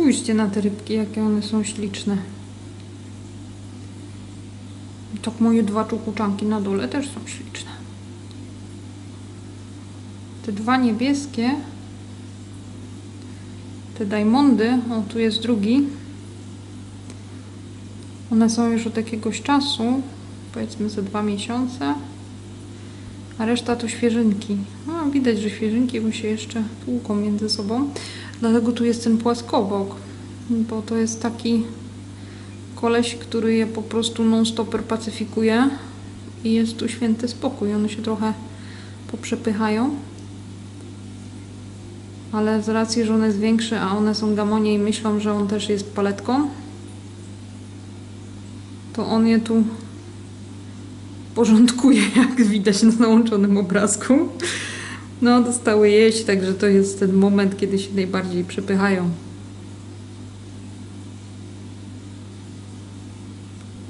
Spójrzcie na te rybki, jakie one są śliczne. Tak moje dwa czukuczanki na dole też są śliczne. Te dwa niebieskie, te diamondy, o tu jest drugi. One są już od jakiegoś czasu, powiedzmy za dwa miesiące, a reszta to świeżynki. No, widać, że świeżynki bo się jeszcze tłuką między sobą. Dlatego tu jest ten płaskowok, bo to jest taki koleś, który je po prostu non-stopper pacyfikuje i jest tu święty spokój. One się trochę poprzepychają. Ale z racji, że on jest większy, a one są gamonie i myślą, że on też jest paletką, to on je tu porządkuje, jak widać na załączonym obrazku. No, dostały jeść, także to jest ten moment, kiedy się najbardziej przepychają.